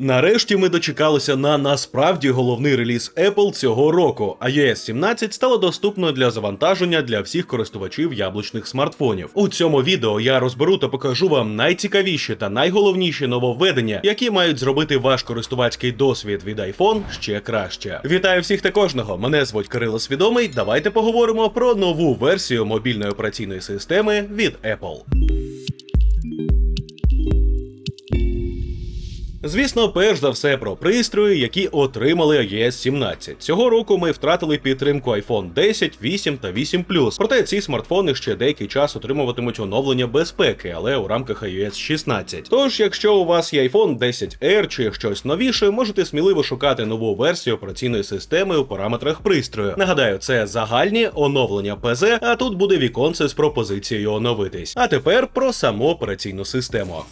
Нарешті ми дочекалися на насправді головний реліз Apple цього року. iOS 17 стало доступно для завантаження для всіх користувачів яблучних смартфонів. У цьому відео я розберу та покажу вам найцікавіші та найголовніші нововведення, які мають зробити ваш користувацький досвід від iPhone ще краще. Вітаю всіх та кожного! Мене звуть Кирило Свідомий. Давайте поговоримо про нову версію мобільної операційної системи від Apple. Звісно, перш за все про пристрої, які отримали iOS 17. Цього року ми втратили підтримку iPhone 10, 8 та 8 Проте ці смартфони ще деякий час отримуватимуть оновлення безпеки, але у рамках iOS 16. Тож, якщо у вас є iPhone 10R чи щось новіше, можете сміливо шукати нову версію операційної системи у параметрах пристрою. Нагадаю, це загальні оновлення ПЗ, а тут буде віконце з пропозицією оновитись. А тепер про саму операційну систему.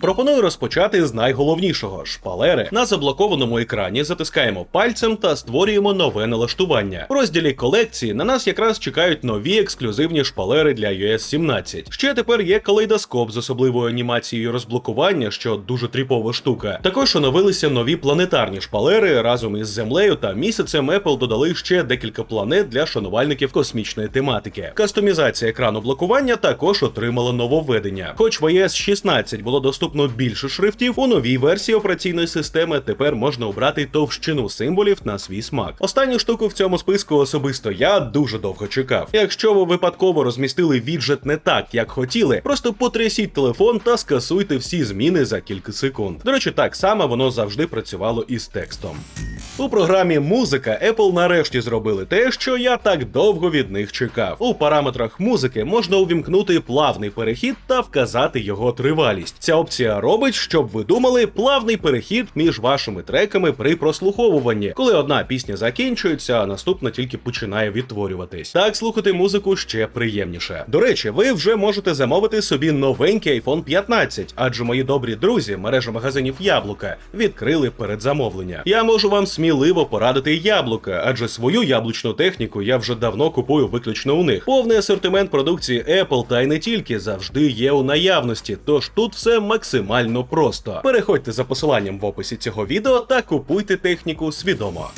Пропоную розпочати з найголовнішого шпалери. На заблокованому екрані затискаємо пальцем та створюємо нове налаштування. У розділі колекції на нас якраз чекають нові ексклюзивні шпалери для iOS 17. Ще тепер є калейдоскоп з особливою анімацією розблокування, що дуже тріпова штука. Також оновилися нові планетарні шпалери разом із землею та місяцем Apple додали ще декілька планет для шанувальників космічної тематики. Кастомізація екрану блокування також отримала нововведення. Хоч в iOS 16 було доступно доступно більше шрифтів, у новій версії операційної системи тепер можна обрати товщину символів на свій смак. Останню штуку в цьому списку особисто я дуже довго чекав. Якщо ви випадково розмістили віджет не так, як хотіли, просто потрясіть телефон та скасуйте всі зміни за кілька секунд. До речі, так само воно завжди працювало із текстом. У програмі музика Apple нарешті зробили те, що я так довго від них чекав. У параметрах музики можна увімкнути плавний перехід та вказати його тривалість. Ця опція робить, щоб ви думали, плавний перехід між вашими треками при прослуховуванні, коли одна пісня закінчується, а наступна тільки починає відтворюватись. Так слухати музику ще приємніше. До речі, ви вже можете замовити собі новенький iPhone 15, адже мої добрі друзі, мережа магазинів Яблука, відкрили передзамовлення. Я можу вам сміливо сміливо порадити яблука, адже свою яблучну техніку я вже давно купую виключно у них. Повний асортимент продукції Apple та й не тільки завжди є у наявності, тож тут все максимально просто. Переходьте за посиланням в описі цього відео та купуйте техніку свідомо.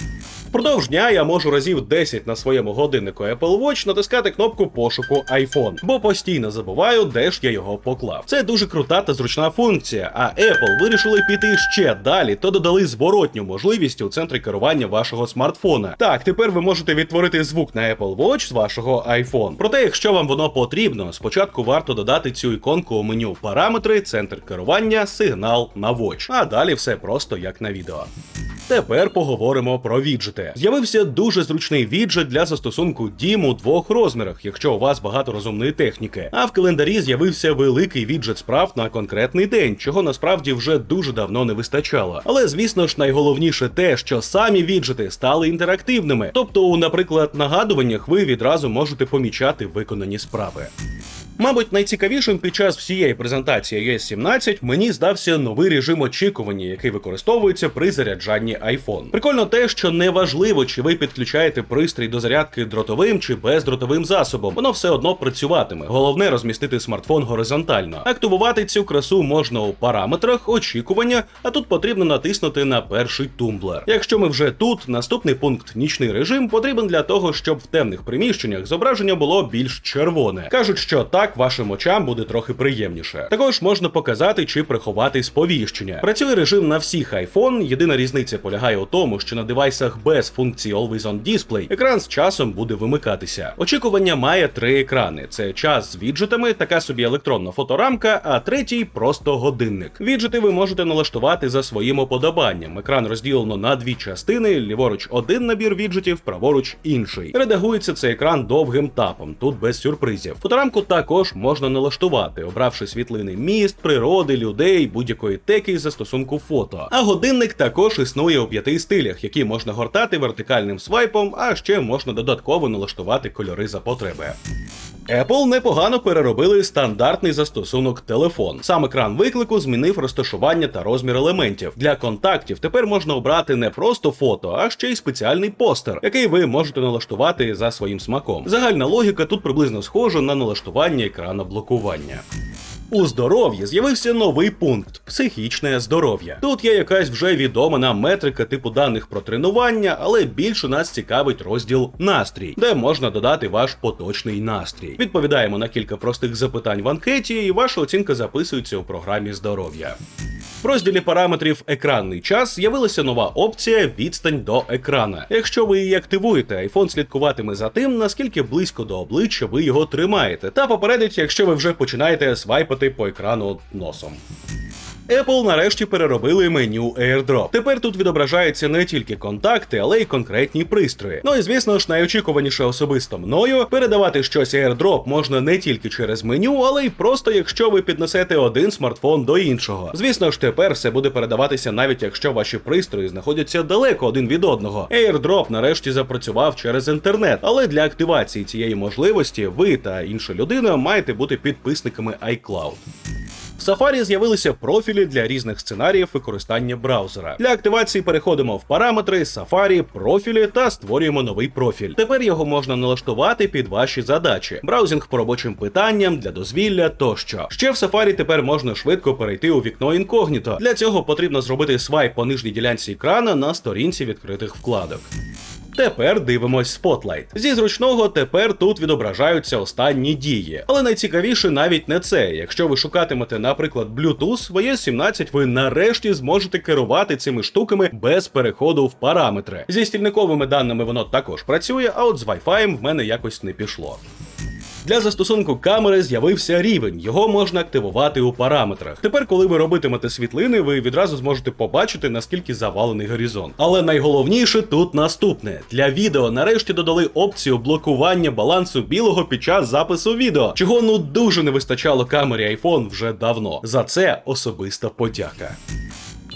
Впродовж дня я можу разів 10 на своєму годиннику Apple Watch натискати кнопку пошуку iPhone, бо постійно забуваю, де ж я його поклав. Це дуже крута та зручна функція. А Apple вирішили піти ще далі, то додали зворотню можливість у центрі керування вашого смартфона. Так, тепер ви можете відтворити звук на Apple Watch з вашого iPhone. Проте, якщо вам воно потрібно, спочатку варто додати цю іконку у меню параметри, центр керування, сигнал на Watch. А далі все просто як на відео. Тепер поговоримо про віджити. З'явився дуже зручний віджит для застосунку DIM у двох розмірах, якщо у вас багато розумної техніки. А в календарі з'явився великий віджит справ на конкретний день, чого насправді вже дуже давно не вистачало. Але звісно ж, найголовніше те, що самі віджити стали інтерактивними. Тобто, у, наприклад, нагадуваннях ви відразу можете помічати виконані справи. Мабуть, найцікавішим під час всієї презентації iOS 17 мені здався новий режим очікування, який використовується при заряджанні iPhone. Прикольно те, що не важливо, чи ви підключаєте пристрій до зарядки дротовим чи бездротовим засобом, воно все одно працюватиме. Головне розмістити смартфон горизонтально. Активувати цю красу можна у параметрах очікування, а тут потрібно натиснути на перший тумблер. Якщо ми вже тут, наступний пункт нічний режим потрібен для того, щоб в темних приміщеннях зображення було більш червоне. кажуть, що так так вашим очам буде трохи приємніше. Також можна показати чи приховати сповіщення. Працює режим на всіх iPhone, Єдина різниця полягає у тому, що на девайсах без функції Always On Display екран з часом буде вимикатися. Очікування має три екрани: це час з віджитами, така собі електронна фоторамка, а третій просто годинник. Віджити ви можете налаштувати за своїм уподобанням. Екран розділено на дві частини: ліворуч один набір віджитів, праворуч інший. Редагується цей екран довгим тапом, тут без сюрпризів. Фоторамку також також можна налаштувати, обравши світлини міст, природи, людей, будь-якої теки з застосунку фото. А годинник також існує у п'яти стилях, які можна гортати вертикальним свайпом, а ще можна додатково налаштувати кольори за потреби. Apple непогано переробили стандартний застосунок телефон. Сам екран виклику змінив розташування та розмір елементів. Для контактів тепер можна обрати не просто фото, а ще й спеціальний постер, який ви можете налаштувати за своїм смаком. Загальна логіка тут приблизно схожа на налаштування екрана блокування. У здоров'ї з'явився новий пункт психічне здоров'я. Тут є якась вже відома нам метрика типу даних про тренування, але більше нас цікавить розділ настрій, де можна додати ваш поточний настрій. Відповідаємо на кілька простих запитань в анкеті, і ваша оцінка записується у програмі здоров'я. В розділі параметрів екранний час з'явилася нова опція відстань до екрана. Якщо ви її активуєте, iPhone слідкуватиме за тим, наскільки близько до обличчя ви його тримаєте, та попередить, якщо ви вже починаєте свайпати по екрану носом. Apple нарешті переробили меню AirDrop. Тепер тут відображаються не тільки контакти, але й конкретні пристрої. Ну і звісно ж, найочікуваніше особисто мною передавати щось AirDrop можна не тільки через меню, але й просто якщо ви піднесете один смартфон до іншого. Звісно ж, тепер все буде передаватися навіть якщо ваші пристрої знаходяться далеко один від одного. AirDrop нарешті запрацював через інтернет, але для активації цієї можливості ви та інша людина маєте бути підписниками iCloud. В Safari з'явилися профілі для різних сценаріїв використання браузера. Для активації переходимо в параметри, Safari, профілі та створюємо новий профіль. Тепер його можна налаштувати під ваші задачі: браузінг по робочим питанням, для дозвілля тощо. Ще в Safari тепер можна швидко перейти у вікно інкогніто. Для цього потрібно зробити свайп по нижній ділянці екрана на сторінці відкритих вкладок. Тепер дивимось Spotlight. Зі зручного тепер тут відображаються останні дії. Але найцікавіше навіть не це. Якщо ви шукатимете, наприклад, Bluetooth, iOS 17 ви нарешті зможете керувати цими штуками без переходу в параметри. Зі стільниковими даними воно також працює, а от з Wi-Fi в мене якось не пішло. Для застосунку камери з'явився рівень, його можна активувати у параметрах. Тепер, коли ви робитимете світлини, ви відразу зможете побачити, наскільки завалений горизонт. Але найголовніше тут наступне: для відео нарешті додали опцію блокування балансу білого під час запису відео, чого ну дуже не вистачало камері iPhone вже давно. За це особиста подяка.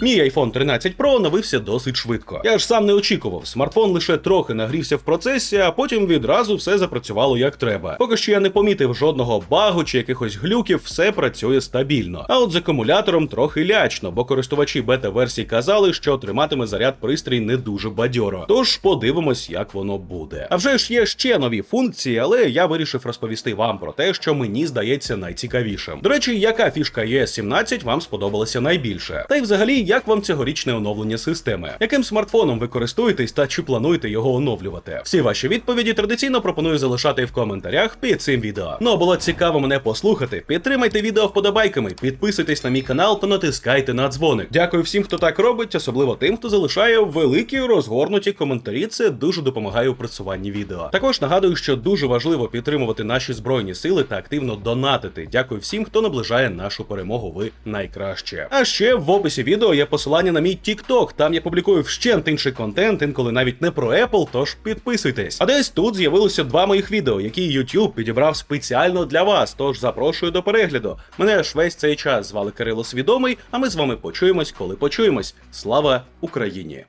Мій iPhone 13 Pro оновився досить швидко. Я ж сам не очікував. Смартфон лише трохи нагрівся в процесі, а потім відразу все запрацювало як треба. Поки що я не помітив жодного багу чи якихось глюків, все працює стабільно. А от з акумулятором трохи лячно, бо користувачі бета-версії казали, що триматиме заряд пристрій не дуже бадьоро. Тож подивимось, як воно буде. А вже ж є ще нові функції, але я вирішив розповісти вам про те, що мені здається найцікавішим. До речі, яка фішка ES 17 вам сподобалася найбільше? Та й взагалі як вам цьогорічне оновлення системи? Яким смартфоном ви користуєтесь та чи плануєте його оновлювати? Всі ваші відповіді традиційно пропоную залишати в коментарях під цим відео. Ну а було цікаво мене послухати. Підтримайте відео вподобайками, підписуйтесь на мій канал та натискайте на дзвоник. Дякую всім, хто так робить, особливо тим, хто залишає великі розгорнуті коментарі. Це дуже допомагає у працюванні відео. Також нагадую, що дуже важливо підтримувати наші збройні сили та активно донатити. Дякую всім, хто наближає нашу перемогу. Ви найкраще. А ще в описі відео є посилання на мій TikTok. Там я публікую вщент інший контент, інколи навіть не про Apple, тож підписуйтесь. А десь тут з'явилося два моїх відео, які YouTube підібрав спеціально для вас. Тож запрошую до перегляду. Мене ж весь цей час звали Кирило Свідомий, а ми з вами почуємось, коли почуємось. Слава Україні!